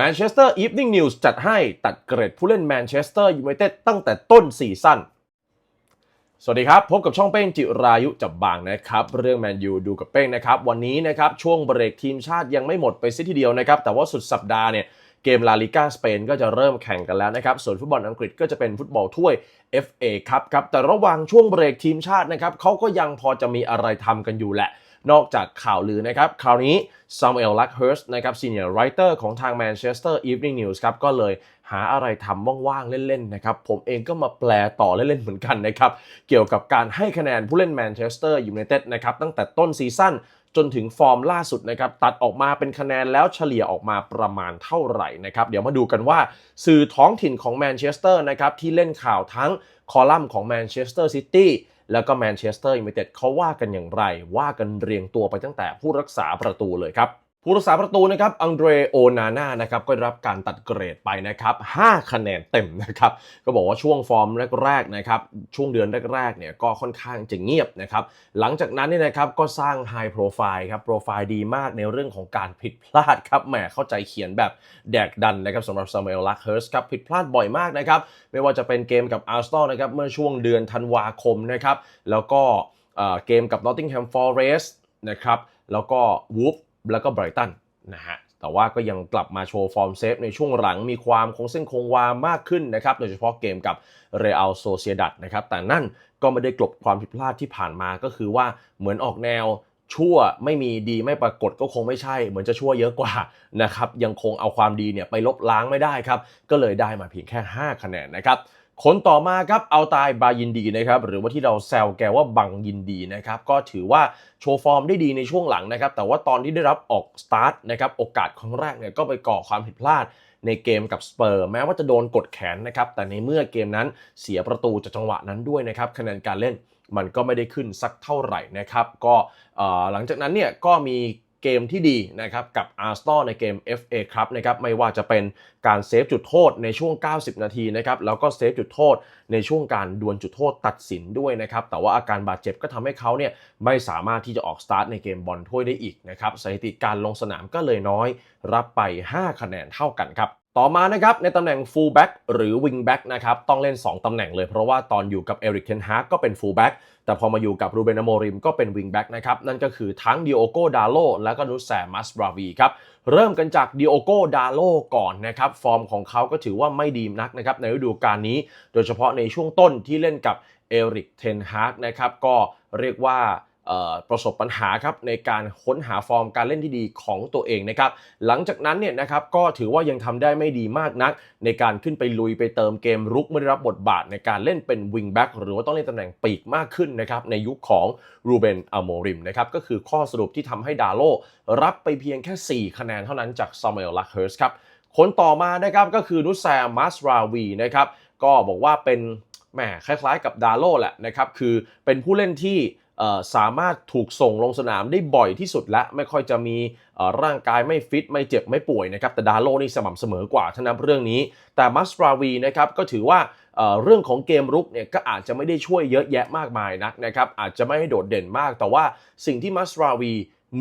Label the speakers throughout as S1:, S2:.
S1: Manchester Evening News จัดให้ตัดเกรดผู้เล่น Manchester United ตั้งแต่ต้นซีซั่น สวัสดีครับ พบกับช่องเป้งจิรายุจับบางนะครับ เรื่องแมนยูดูกับเป้งนะครับ วันนี้นะครับ ช่วงเบรกทีมชาติยังไม่หมดไปซิทีเดียวนะครับ แต่ว่าสุดสัปดาห์เนี่ยเกมลาลิก้าสเปนก็จะเริ่มแข่งกันแล้วนะครับ ส่วนฟุตบอลอังกฤษก็จะเป็นฟุตบอลถ้วย FA ครับครับ แต่ระหว่างช่วงเบรกทีมชาตินะครับเขาก็ยังพอจะมีอะไรทำกันอยู่แหละ นอกจากข่าวลือนะครับ คราวนี้ซามูเอลลักเฮิร์สนะครับซีเนียร์ไรเตอร์ของทาง Manchester Evening News ครับ ก็เลยหาอะไรทำว่างๆ เล่นๆนะครับ ผมเองก็มาแปลต่อเล่นๆเหมือนกันนะครับ เกี่ยวกับการให้คะแนนผู้เล่น Manchester United นะครับตั้งแต่ต้นซีซั่นจนถึงฟอร์มล่าสุดนะครับ ตัดออกมาเป็นคะแนนแล้วเฉลี่ยออกมาประมาณเท่าไหร่นะครับ เดี๋ยวมาดูกันว่าสื่อท้องถิ่นของแมนเชสเตอร์นะครับ ที่เล่นข่าวทั้งคอลัมน์ของแมนเชสเตอร์ซิตี้ แล้วก็แมนเชสเตอร์ยูไนเต็ดเขาว่ากันอย่างไร ว่ากันเรียงตัวไปตั้งแต่ผู้รักษาประตูเลยครับ ผู้รักษาประตูนะครับอังเดรโอนาน่านะครับก็ได้รับการตัดเกรดไปนะครับ5คะแนนเต็มนะครับก็บอกว่าช่วงฟอร์มแรกๆนะครับช่วงเดือนแรกๆเนี่ยก็ค่อนข้างจะเงียบนะครับหลังจากนั้นเนี่ยนะครับก็สร้างไฮโปรไฟล์ครับโปรไฟล์ดีมากในเรื่องของการผิดพลาดครับแหมเข้าใจเขียนแบบแดกดันนะครับสำหรับซามูเอลลักเฮิร์สครับผิดพลาดบ่อยมากนะครับไม่ว่าจะเป็นเกมกับอาร์เซนอลนะครับเมื่อช่วงเดือนธันวาคมนะครับแล้วก็เกมกับ Nottingham Forest นะครับแล้วก็วูฟ แล้วก็ไบรตันนะฮะแต่ว่าก็ยังกลับมาโชว์ฟอร์มเซฟในช่วงหลังมีความคงเส้นคงวามากขึ้นนะครับ โดยเฉพาะเกมกับเรอัลโซเซียดัดนะครับ แต่นั่นก็ไม่ได้กลบความผิดพลาดที่ผ่านมาก็คือว่าเหมือนออกแนวชั่วไม่มีดีไม่ปรากฏก็คงไม่ใช่ เหมือนจะชั่วเยอะกว่านะครับยังคงเอาความดีเนี่ยไปลบล้างไม่ได้ครับ ก็เลยได้มาเพียงแค่ 5 คะแนนนะครับ คนต่อมาครับเอาตายบายินดีนะครับหรือว่าที่เราแซวแกว่าบังยินดีนะครับก็ถือว่าโชว์ฟอร์มได้ดีในช่วงหลังนะครับแต่ว่าตอนที่ได้รับออกสตาร์ทนะครับโอกาสครั้งแรกเนี่ยก็ไปก่อความผิดพลาดในเกมกับสเปอร์แม้ว่าจะโดนกดแขนนะครับแต่ในเมื่อเกมนั้นเสียประตูจากจังหวะนั้นด้วยนะครับคะแนนการเล่นมันก็ไม่ได้ขึ้นสักเท่าไหร่นะครับก็หลังจากนั้นเนี่ยก็มี เกมที่ดีนะครับกับอาร์สตอในเกม FA ครับนะครับไม่ว่าจะเป็นการเซฟจุดโทษในช่วง 90 นาทีนะครับแล้วก็เซฟจุดโทษในช่วงการดวลจุดโทษตัดสินด้วยนะครับแต่ว่าอาการบาดเจ็บก็ทำให้เขาเนี่ยไม่สามารถที่จะออกสตาร์ทในเกมบอลถ้วยได้อีกนะครับสถิติการลงสนามก็เลยน้อย รับไป 5 คะแนนเท่ากันครับ ต่อมานะครับในตำแหน่ง full back หรือ wing back นะครับต้องเล่น 2 ตำแหน่งเลยเพราะว่าตอนอยู่กับเอริกเทนฮากก็เป็น full back แต่พอมาอยู่กับรูเบนอโมริมก็เป็น wing back นะครับนั่นก็คือทั้งดิโอโกดาโลและก็นุสแซมัสบราวีครับเริ่มกันจากดิโอโกดาโลก่อนนะครับฟอร์มของเขาก็ถือว่าไม่ดีนักนะครับในฤดูกาลนี้ โดยเฉพาะในช่วงต้นที่เล่นกับเอริกเทนฮากนะครับก็เรียกว่า ประสบปัญหาครับในการค้นหาฟอร์มการเล่นที่ดีของตัวเองนะครับหลังจากนั้นเนี่ยนะครับก็ถือว่ายังทำได้ไม่ดีมากนัก ในการขึ้นไปลุยไปเติมเกมรุกไม่ได้รับบทบาทในการเล่นเป็นวิงแบ็กหรือว่าต้องเล่นตำแหน่งปีกมากขึ้นนะครับในยุคของรูเบนอโมริมนะครับก็คือข้อสรุปที่ทำให้ดาโลรับไปเพียงแค่ 4 คะแนนเท่านั้นจากซามูเอลลักเฮิร์สครับคนต่อมานะครับก็คือนุสแซมมัสราวีนะครับก็บอกว่าเป็นแหมคล้ายๆ กับดาโลแหละนะครับคือเป็นผู้เล่นที่ สามารถถูกส่งลงสนามได้บ่อยที่สุดและไม่ค่อยจะมีร่างกายไม่ฟิต ไม่เจ็บไม่ป่วยนะครับแต่ดาโลนี่สม่ำเสมอกว่าถ้านับเรื่องนี้ แต่มัสราวีนะครับก็ถือว่าเอ่อเรื่องของเกมรุกเนี่ยก็อาจจะไม่ได้ช่วยเยอะแยะมากมายนักนะครับอาจจะไม่ให้โดดเด่นมาก แต่ว่าสิ่งที่มัสราวี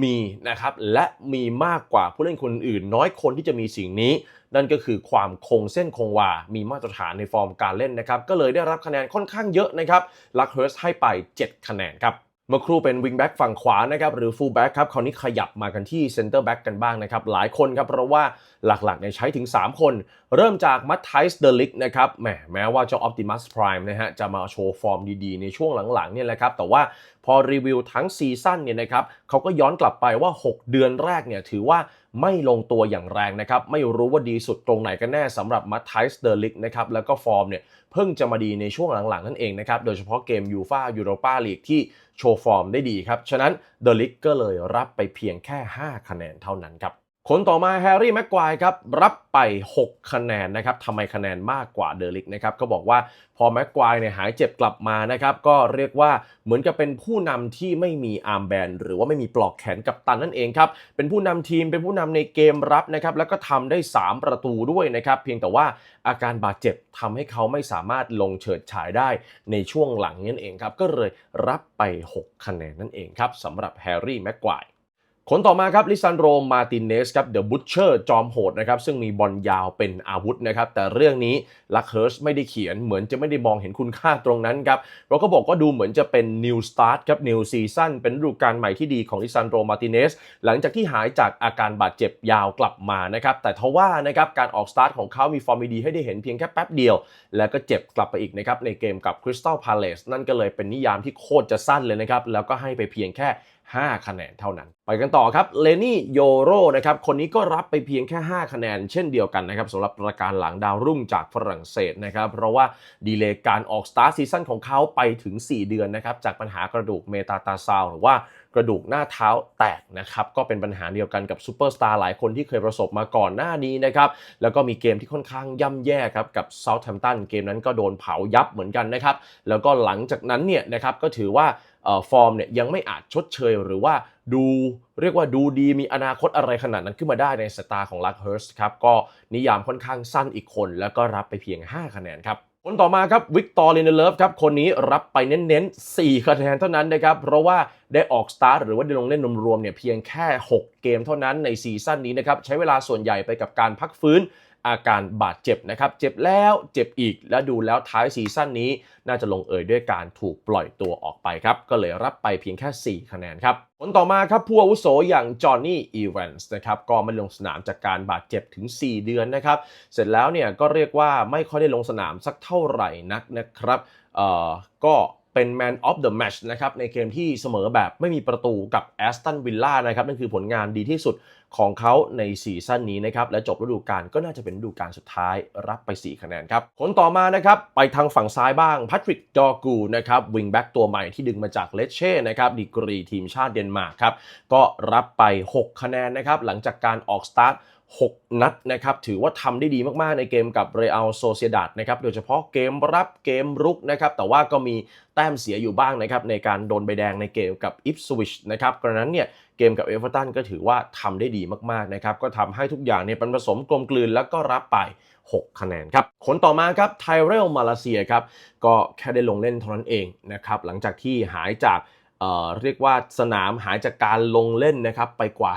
S1: มีนะครับและมีมากกว่าผู้เล่นคนอื่น น้อยคนที่จะมีสิ่งนี้ นั่นก็คือความคงเส้นคงวา มีมาตรฐานในฟอร์มการเล่นนะครับ ก็เลยได้รับคะแนนค่อนข้างเยอะนะครับลักเฮิร์สให้ไป 7 คะแนนครับ เมื่อครู่เป็นวิงแบ็กฝั่งขวานะครับหรือฟูลแบ็กครับคราวนี้ขยับมากันที่เซนเตอร์แบ็กกันบ้างนะครับหลายคนครับเพราะว่าหลักๆเนี่ยใช้ถึง 3 คน เริ่มจากมัตไทส์เดลิกนะครับแหมแม้ว่าเจ้าออปติมัสพร m e นะฮะจะมาโชว์ฟอร์มดีๆ ในช่วงหลังๆเนี่ยแหละครับแต่ว่าพอรีวิวทั้งซีซั่นเนี่ยนะครับเขาก็ย้อนกลับไปว่า 6 เดือนแรกเนี่ยถือว่า ไม่ลงตัวอย่างแรงนะครับ ไม่รู้ว่าดีสุดตรงไหนกันแน่สำหรับมัตไทส์เดลิกนะครับ แล้วก็ฟอร์มเนี่ยเพิ่งจะมาดีในช่วงหลังๆ นั่นเองนะครับ โดยเฉพาะเกมยูฟายูโรปาลีกที่โชว์ฟอร์มได้ดีครับ ฉะนั้นเดลิกก็เลยรับไปเพียงแค่ 5 คะแนนเท่านั้นครับ คนต่อมาแฮร์รี่แม็กควายครับรับไป 6 คะแนนนะครับทำไมคะแนนมากกว่าเดลิกนะครับก็บอกว่าพอแม็กควายเนี่ยหายเจ็บกลับมานะครับก็เรียกว่าเหมือนกับเป็นผู้นำที่ไม่มีอาร์มแบนหรือว่าไม่มีปลอกแขนกับตันนั่นเองครับเป็นผู้นำทีมเป็นผู้นำในเกมรับนะครับแล้วก็ทำได้ 3 ประตูด้วยนะครับเพียงแต่ว่าอาการบาดเจ็บทำให้เขาไม่สามารถลงเฉิดฉายได้ในช่วงหลังนั่นเองครับก็เลยรับไป 6 คะแนนนั่นเองครับสำหรับแฮร์รี่แม็กควาย คนต่อมาครับลิซันโรมาตินเนสครับเดอะบุชเชอร์จอมโหดนะครับซึ่งมีบอลยาวเป็นอาวุธนะครับแต่เรื่องนี้ลักเฮิร์สไม่ได้เขียนเหมือนจะไม่ได้มองเห็นคุณค่าตรงนั้นครับเราก็บอกว่าดูเหมือนจะเป็นนิวสตาร์ทครับนิวซีซั่นเป็นฤดูกาลใหม่ที่ดีของลิซันโรมาตินเนสหลังจากที่หายจากอาการบาดเจ็บยาวกลับมานะครับแต่ทว่านะครับการออกสตาร์ทของเขามีฟอร์มดีให้ได้เห็นเพียงแค่แป๊บเดียว แล้วก็เจ็บกลับไปอีกนะครับในเกมกับคริสตัลพาเลสนั่นก็เลยเป็นนิยามที่โคตรจะสั้นเลยนะครับแล้วก็ให้ไปเพียงแค่5 คะแนนเท่านั้น ไปกันต่อครับเลนี่โยโรนะครับคนนี้ก็รับไปเพียงแค่ 5 คะแนน เช่นเดียวกันนะครับสำหรับประการหลังดาวรุ่งจากฝรั่งเศสนะครับเพราะว่าดีเลย์การออกสตาร์ทซีซั่นของเขาไปถึง 4 เดือนนะครับจากปัญหากระดูกเมตาตาซาวหรือว่า กระดูกหน้าเท้าแตกนะครับก็เป็นปัญหาเดียวกันกับซูเปอร์สตาร์หลายคนที่เคยประสบมาก่อนหน้านี้นะครับแล้วก็มีเกมที่ค่อนข้างย่ำแย่ครับกับเซาท์แฮมป์ตันเกมนั้นก็โดนเผายับเหมือนกันนะครับแล้วก็หลังจากนั้นเนี่ยนะครับก็ถือว่าฟอร์มเนี่ยยังไม่อาจชดเชยหรือว่าดูเรียกว่าดูดีมีอนาคตอะไรขนาดนั้นขึ้นมาได้ในสตายตาของลักเฮิร์สครับก็นิยามค่อนข้างสั้นอีกคน แล้วก็รับไปเพียง 5 คะแนนครับ คนต่อมาครับวิกตอร์ลินเลิฟครับคนนี้รับไปเน้นๆ 4คะแนนเท่านั้นนะครับ เพราะว่าได้ออกสตาร์ทหรือว่าได้ลงเล่นรวมๆเนี่ยเพียงแค่ 6 เกมเท่านั้นในซีซั่นนี้นะครับ ใช้เวลาส่วนใหญ่ไปกับการพักฟื้น อาการบาดเจ็บนะครับ เจ็บแล้วเจ็บอีกและดูแล้วท้ายซีซั่นนี้ น่าจะลงเอยด้วยการถูกปล่อยตัวออกไปครับ ก็เลยรับไปเพียงแค่ 4 คะแนนครับผลต่อมาครับผู้อาวุโสอย่างจอห์นนี่อีแวนส์นะครับก็ไม่ลงสนามจากการบาดเจ็บถึง 4 เดือนนะครับ เสร็จแล้วเนี่ยก็เรียกว่าไม่ค่อยได้ลงสนามสักเท่าไหร่นักนะครับเอ่อก็เป็น Man of the Match นะครับในเกมที่เสมอแบบไม่มีประตูกับแอสตันวิลล่านะครับนั่นคือผลงานดีที่สุด ของเขาในซีซั่นนี้นะครับและจบฤดูกาลก็น่าจะเป็นฤดูกาลสุดท้ายรับไป 4 คะแนนครับคนต่อมานะครับไปทางฝั่งซ้ายบ้างพัทริกดอกูนะครับวิงแบ็กตัวใหม่ที่ดึงมาจากเลเช่นะครับดีกรีทีมชาติเดนมาร์กครับก็รับไป 6 คะแนนนะครับหลังจากการออกสตาร์ท6 นัดนะครับถือว่าทำได้ดีมากๆในเกมกับเรอัลโซเซียดาดนะครับโดยเฉพาะเกมรับเกมรุกนะครับแต่ว่าก็มีแต้มเสียอยู่บ้างนะครับในการโดนใบแดงในเกมกับอิฟสวิชนะครับกระนั้นเนี่ย เกมกับเอเวอร์ตันก็ถือว่าทำได้ดีมากๆนะครับก็ทำให้ทุกอย่างเนี่ยเป็นผสมกลมกลืนแล้วก็รับไป 6 คะแนนครับคนต่อมาครับไทเรลมาเลเซียครับก็แค่ได้ลงเล่นเท่านั้นเองนะครับหลังจากที่หายจาก เรียกว่าสนามหายจากการลงเล่นนะครับไปกว่า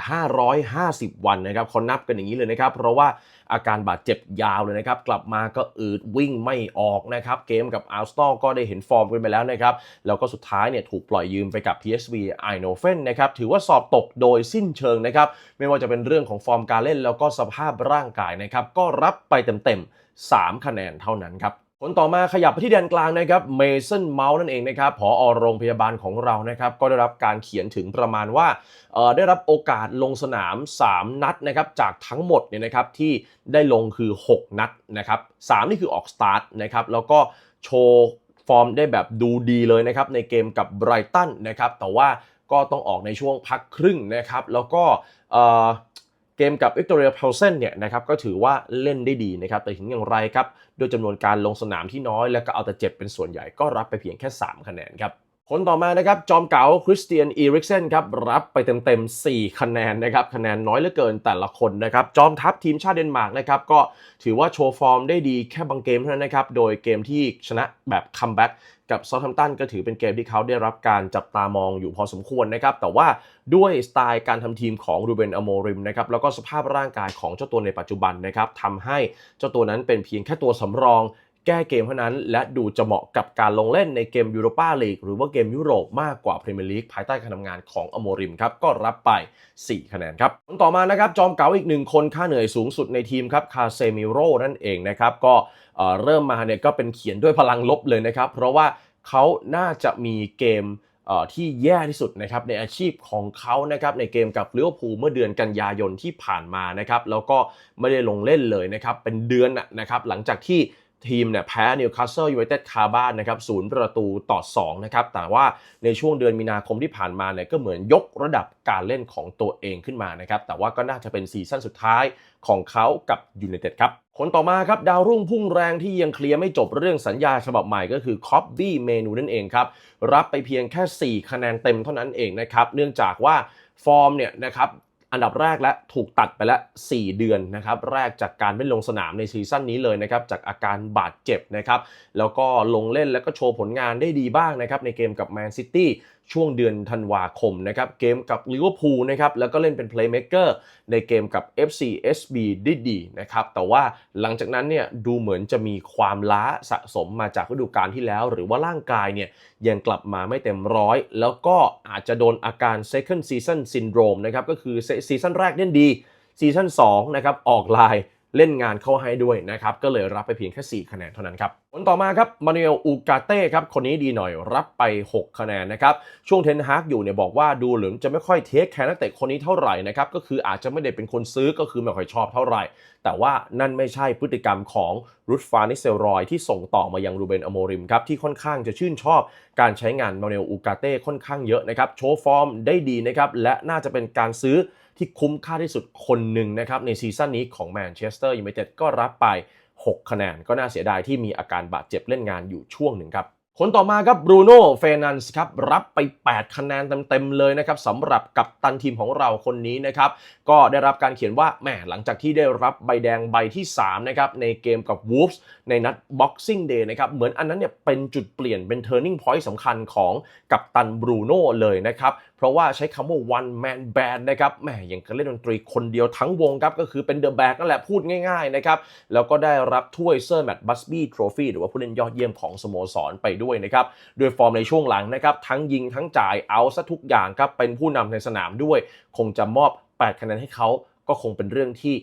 S1: 550 วันนะครับเขานับกันอย่างนี้เลยนะครับ เพราะว่าอาการบาดเจ็บยาวเลยนะครับ กลับมาก็อืดวิ่งไม่ออกนะครับ เกมกับอาร์สตอก็ได้เห็นฟอร์มกันไปแล้วนะครับ แล้วก็สุดท้ายเนี่ยถูกปล่อยยืมไปกับ PSV e i n o f e n นะครับ ถือว่าสอบตกโดยสิ้นเชิงนะครับ ไม่ว่าจะเป็นเรื่องของฟอร์มการเล่นแล้วก็สภาพร่างกายนะครับ ก็รับไปเต็มๆ 3 คะแนนเท่านั้นครับ ผลต่อมาขยับไปที่แดนกลางนะครับเมสันเมาส์นั่นเองนะครับผอโรงพยาบาลของเรานะครับก็ได้รับการเขียนถึงประมาณว่าได้รับโอกาสลงสนาม 3 นัดนะครับจากทั้งหมดเนี่ยนะครับที่ได้ลงคือ 6 นัดนะครับ3นี่คือออกสตาร์ทนะครับแล้วก็โชว์ฟอร์มได้แบบดูดีเลยนะครับในเกมกับไบรตันนะครับแต่ว่าก็ต้องออกในช่วงพักครึ่งนะครับแล้วก็ เกมกับวิกตอเรียเพลเซนเนี่ยนะครับก็ถือว่าเล่นได้ดีนะครับแต่ถึงอย่างไรครับด้วยจำนวนการลงสนามที่น้อยและก็เอาแต่เจ็บเป็นส่วนใหญ่ก็รับไปเพียงแค่ 3 คะแนนครับ คนต่อมานะครับจอมเก๋าคริสเตียนอีริกเซนครับรับไปเต็มๆ 4 คะแนนนะครับคะแนนน้อยเหลือเกินแต่ละคนนะครับจอมทัพทีมชาติเดนมาร์กนะครับก็ถือว่าโชว์ฟอร์มได้ดีแค่บางเกมเท่านั้นนะครับโดยเกมที่ชนะแบบคัมแบ็กกับซอ u แ h มตันก็ถือเป็นเกมที่เขาได้รับการจับตามองอยู่พอสมควรนะครับแต่ว่าด้วยสไตล์การทำทีมของรูเบนอโมริมนะครับแล้วก็สภาพร่างกายของเจ้าตัวในปัจจุบันนะครับทำให้เจ้าตัวนั้นเป็นเพียงแค่ตัวสำรอง แก้เกมเท่านั้นและดูจะเหมาะกับการลงเล่นในเกมยูโรปาลีกหรือว่าเกมยุโรปมากกว่าพรีเมียร์ลีกภายใต้การทำงานของอโมริมครับก็รับไป 4 คะแนนครับคนต่อมานะครับจอมเก๋าอีกหนึ่งคนค่าเหนื่อยสูงสุดในทีมครับคาเซมิโร่นั่นเองนะครับก็เริ่มมาเนี่ยก็เป็นเขียนด้วยพลังลบเลยนะครับ เพราะว่าเขาน่าจะมีเกมที่แย่ที่สุดนะครับในอาชีพของเขานะครับในเกมกับลิเวอร์พูลเมื่อเดือนกันยายนที่ผ่านมานะครับแล้วก็ไม่ได้ลงเล่นเลยนะครับเป็นเดือนนะครับหลังจากที่ ทีมเนี่ยแพ้นิวคาสเซิลยูไนเต็ดคาบ้านนะครับศูนย์ประตูต่อ2นะครับแต่ว่าในช่วงเดือนมีนาคมที่ผ่านมาเนี่ยก็เหมือนยกระดับการเล่นของตัวเองขึ้นมานะครับแต่ว่าก็น่าจะเป็นซีซั่นสุดท้ายของเขากับยูไนเต็ดครับคนต่อมาครับดาวรุ่งพุ่งแรงที่ยังเคลียร์ไม่จบเรื่องสัญญาฉบับใหม่ก็คือคอปบี้เมนูนั่นเองครับรับไปเพียงแค่ 4 คะแนนเต็มเท่านั้นเองนะครับเนื่องจากว่าฟอร์มเนี่ยนะครับ อันดับแรกและถูกตัดไปแล้ว 4 เดือนนะครับแรกจากการไม่ลงสนามในซีซั่นนี้เลยนะครับจากอาการบาดเจ็บนะครับแล้วก็ลงเล่นแล้วก็โชว์ผลงานได้ดีบ้างนะครับในเกมกับแมนซิตี้ ช่วงเดือนธันวาคมนะครับเกมกับลิเวอร์พูลนะครับแล้วก็เล่นเป็นเพลย์เม k เกอร์ในเกมกับ FC SB ได้ดีนะครับแต่ว่าหลังจากนั้นเนี่ยดูเหมือนจะมีความล้าสะสมมาจากฤดูกาลที่แล้ว หรือว่าร่างกายเนี่ยยังกลับมาไม่เต็มร้อย แล้วก็อาจจะโดนอาการ second season syndrome นะครับก็คือซีซั่นแรกเล่นดีซีซั่น2นะครับออกลาย เล่นงานเข้าให้ด้วยนะครับก็เลยรับไปเพียงแค่ 4 คะแนนเท่านั้นครับผลต่อมาครับมานูเอลอูกาเต้ครับคนนี้ดีหน่อยรับไป 6 คะแนนนะครับช่วงเทนฮากอยู่เนี่ยบอกว่าดูเหลือจะไม่ค่อยเทคแคร์นักเตะคนนี้เท่าไหร่นะครับก็คืออาจจะไม่ได้เป็นคนซื้อก็คือไม่ค่อยชอบเท่าไหร่ แต่ว่านั่นไม่ใช่พฤติกรรมของรุดฟานิเซลรอยที่ส่งต่อมายังรูเบนอโมริมครับที่ค่อนข้างจะชื่นชอบการใช้งานมานูเอลอูกาเต้ค่อนข้างเยอะนะครับโชว์ฟอร์มได้ดีนะครับและน่าจะเป็นการซื้อ ที่คุ้มค่าที่สุดคนหนึ่งนะครับในซีซั่นนี้ของแมนเชสเตอร์ยูไนเต็ดก็รับไป 6 คะแนน ก็น่าเสียดายที่มีอาการบาดเจ็บเล่นงานอยู่ช่วงหนึ่งครับคนต่อมาครับบรูโน่เฟนันส์ครับรับไป 8 คะแนนเต็มๆเลยนะครับสำหรับกัปตันทีมของเราคนนี้นะครับก็ได้รับการเขียนว่าแหมหลังจากที่ได้รับใบแดงใบที่3นะครับในเกมกับ Wolves ในนัด Boxing Day นะครับเหมือนอันนั้นเนี่ยเป็นจุดเปลี่ยนเป็น turning point สำคัญของกัปตันบรูโน่เลยนะครับ ราะว่าใช้คำว่า one man band นะครับแหมอย่างการเล่นดนตรีคนเดียวทั้งวงครับก็คือเป็น The Bag นั่นแหละพูดง่ายๆนะครับแล้วก็ได้รับถ้วยเซอร์แมตต์บัสบี้ทรฟี่หรือว่าผู้เล่นยอดเยี่ยมของสโมสรไปด้วยนะครับด้วยฟอร์มในช่วงหลังนะครับทั้งยิงทั้งจ่ายเอาซะทุกอย่างครับเป็นผู้นำในสนามด้วย คงจะมอบ 8 คะแนนให้เขาก็คงเป็นเรื่องที่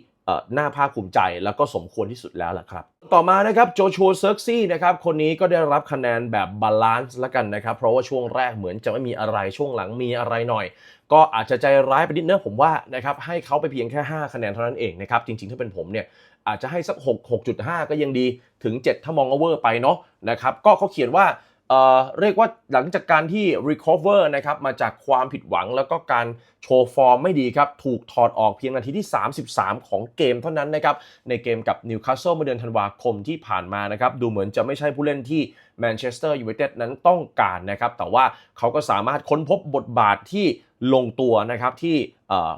S1: น่าภาคภูมิใจแล้วก็สมควรที่สุดแล้วล่ะครับ ต่อมานะครับโจชัวเซิร์กซี่นะครับคนนี้ก็ได้รับคะแนนแบบบาลานซ์ล้วกันนะครับ เพราะว่าช่วงแรกเหมือนจะไม่มีอะไรช่วงหลังมีอะไรหน่อย ก็อาจจะใจร้ายไปนิดเนื้อผมว่านะครับให้เขาไปเพียงแค่ 5 คะแนนเท่านั้นเองนะครับจริงๆถ้าเป็นผมเนี่ยอาจจะให้สัก6 6.5 ก็ยังดีถึง 7 ถ้ามองอเวอร์ไปเนาะนะครับก็เขาเขียนว่า เรียกว่าหลังจากการที่ recover นะครับมาจากความผิดหวังแล้วก็การโชว์ฟอร์มไม่ดีครับ ถูกถอดออกเพียงนาทีที่ 33 ของเกมเท่านั้นนะครับ ในเกมกับนิวคาสเซิลเมื่อเดือนธันวาคมที่ผ่านมานะครับ ดูเหมือนจะไม่ใช่ผู้เล่นที่ แมนเชสเตอร์ยูไนเต็ดนั้นต้องการนะครับแต่ว่าเขาก็สามารถค้นพบบทบาทที่ลงตัวนะครับที่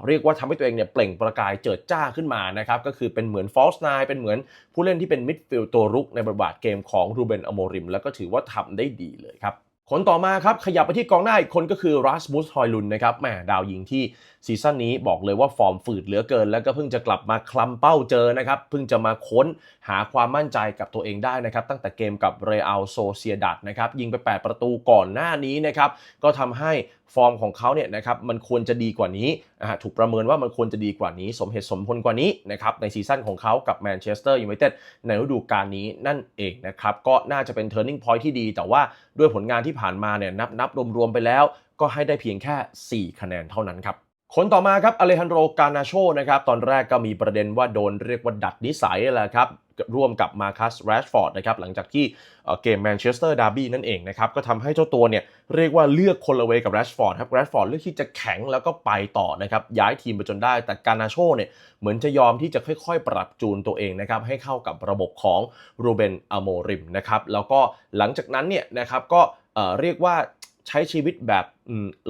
S1: เรียกว่าทำให้ตัวเองเนี่ยเปล่งประกายเจิดจ้าขึ้นมานะครับก็คือเป็นเหมือนฟอลส์ไนเป็นเหมือนผู้เล่นที่เป็นมิดฟิลด์ตัวรุกในบทบาทเกมของรูเบนอโมริม แล้วก็ถือว่าทำได้ดีเลยครับคนต่อมาครับขยับไปที่กองหน้าอีกคนก็คือรัสมุสฮอยลุนนะครับแหมดาวยิงที่ ซีซั่นนี้บอกเลยว่าฟอร์มฝืดเหลือเกิน แล้วก็เพิ่งจะกลับมาคลำเป้าเจอนะครับ เพิ่งจะมาค้นหาความมั่นใจกับตัวเองได้นะครับ ตั้งแต่เกมกับเรอัลโซเซียดัดนะครับ ยิงไป 8 ประตูก่อนหน้านี้นะครับ ก็ทำให้ฟอร์มของเขาเนี่ยนะครับมันควรจะดีกว่านี้ถูกประเมินว่ามันควรจะดีกว่านี้ สมเหตุสมผลกว่านี้นะครับในซีซั่นของเขากับแมนเชสเตอร์ยูไนเต็ดในฤดูกาลนี้นั่นเองนะครับก็น่าจะเป็น turning point ที่ดี แต่ว่าด้วยผลงานที่ผ่านมาเนี่ยนับนับรวมๆไปแล้ว ก็ให้ได้เพียงแค่ 4 คะแนนเท่านั้นครับ คนต่อมาครับอเลฮันโดกานาโชนะครับตอนแรกก็มีประเด็นว่าโดนเรียกว่าดัดนิสัยแหละครับร่วมกับมาคัสแรชฟอร์ดนะครับหลังจากที่เกมแมนเชสเตอร์ดาร์บี้นั่นเองนะครับก็ทำให้เจ้าตัวเนี่ยเรียกว่าเลือกคนละเวกับแรชฟอร์ดครับแรชฟอร์ดเลือกที่จะแข็งแล้วก็ไปต่อนะครับย้ายทีมไปจนได้ แต่กานาโชเนี่ยเหมือนจะยอมที่จะค่อยๆ ปรับจูนตัวเองนะครับให้เข้ากับระบบของโรเบนอโมริมนะครับแล้วก็หลังจากนั้นเนี่ยนะครับก็เรียกว่า ใช้ชีวิตแบบ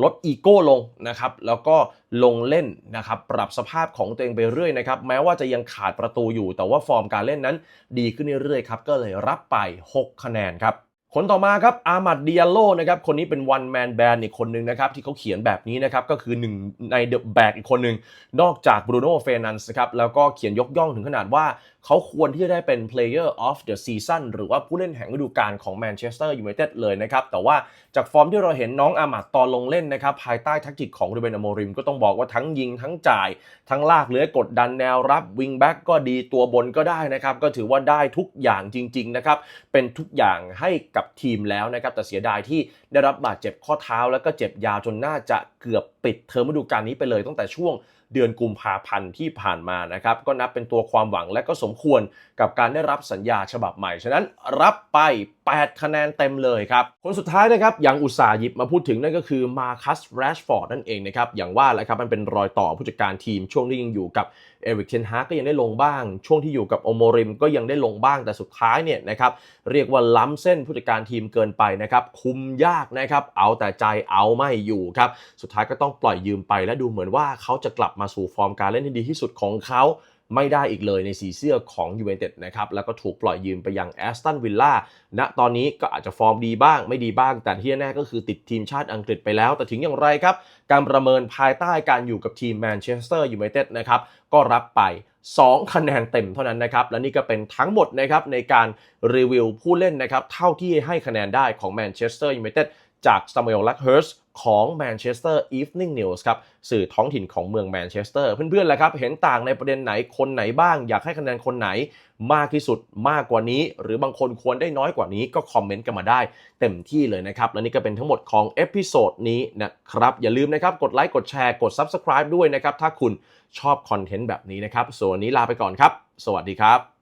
S1: ลดอีโก้ลงนะครับ แล้วก็ลงเล่นนะครับ ปรับสภาพของตัวเองไปเรื่อยนะครับ แม้ว่าจะยังขาดประตูอยู่ แต่ว่าฟอร์มการเล่นนั้น ดีขึ้นเรื่อยๆครับ ก็เลยรับไป 6 คะแนนครับ คนต่อมาครับอามัดเดียโลนะครับคนนี้เป็นวันแมนแบนอีกคนหนึ่งนะครับที่เขาเขียนแบบนี้นะครับก็คือหนึ่งในเดอะแบกอีกคนหนึ่งนอกจากบรูโน่เฟนันส์ครับแล้วก็เขียนยกย่องถึงขนาดว่า เขาควรที่จะได้เป็น Player of the Season หรือว่าผู้เล่นแห่งฤดูกาลของแมนเชสเตอร์ยูไนเต็ดเลยนะครับแต่ว่าจากฟอร์มที่เราเห็นน้องอามัดตอนลงเล่นนะครับภายใต้ทักติกของรูเบนอโมริมก็ต้องบอกว่าทั้งยิงทั้งจ่าย ทั้งลากเลื้อยกดดันแนวรับวิงแบ็กก็ดีตัวบนก็ได้นะครับก็ถือว่าได้ทุกอย่างจริงๆนะครับเป็นทุกอย่างให้กับทีมแล้วนะครับแต่เสียดายที่ได้รับบาดเจ็บข้อเท้าแล้วก็เจ็บยาวจนน่าจะเกือบปิดเทอมฤดูกาลนี้ไปเลยตั้งแต่ช่วง เดือนกุมภาพันธ์ที่ผ่านมานะครับก็นับเป็นตัวความหวังและก็สมควรกับการได้รับสัญญาฉบับใหม่ ฉะนั้นรับไป 8 คะแนนเต็มเลยครับคนสุดท้ายนะครับอย่างอุตสาหยิบมาพูดถึงนั่นก็คือมาคัสแรชฟอร์ดนั่นเองนะครับอย่างว่าแหละครับมันเป็นรอยต่อผู้จัดการทีมช่วงที่ยังอยู่กับเอริกเทนฮาร์ก็ยังได้ลงบ้าง ช่วงที่อยู่กับโอโมริมก็ยังได้ลงบ้างแต่สุดท้ายเนี่ยนะครับเรียกว่าล้ำเส้นผู้จัดการทีมเกินไปนะครับคุมยากนะครับเอาแต่ใจเอาไม่อยู่ครับสุดท้ายก็ต้องปล่อยยืมไปและดูเหมือนว่าเขาจะกลับมาาสู่ฟอร์มการเล่นที่ดีที่สุดของเขาไม่ได้อีกเลยในสีเสื้อของยูเวนเต็ดนะครับ แล้วก็ถูกปล่อยยืมไปยังแอสตันวิลล่า ณ ตอนนี้ก็อาจจะฟอร์มดีบ้างไม่ดีบ้าง แต่ที่แน่ก็คือติดทีมชาติอังกฤษไปแล้ว แต่ถึงอย่างไรครับ การประเมินภายใต้การอยู่กับทีมแมนเชสเตอร์ยูไนเต็ดนะครับ ก็รับไป 2 คะแนนเต็มเท่านั้นนะครับ และนี่ก็เป็นทั้งหมดนะครับในการรีวิวผู้เล่นนะครับ เท่าที่ให้คะแนนได้ของแมนเชสเตอร์ยูไนเต็ด จากซามูเอลลักเฮิร์สของแมนเชสเตอร์อีฟนิ่งนิวส์ครับสื่อท้องถิ่นของเมืองแมนเชสเตอร์เพื่อนๆแหละครับ เห็นต่างในประเด็นไหนคนไหนบ้าง อยากให้คะแนนคนไหนมากที่สุดมากกว่านี้ หรือบางคนควรได้น้อยกว่านี้ก็คอมเมนต์กันมาได้ เต็มที่เลยนะครับ และนี่ก็เป็นทั้งหมดของเอพิโซดนี้นะครับ อย่าลืมนะครับกดไลค์กดแชร์กด Subscribe ด้วยนะครับ ถ้าคุณชอบคอนเทนต์แบบนี้นะครับส่วนวันนี้ลาไปก่อนครับ สวัสดีครับ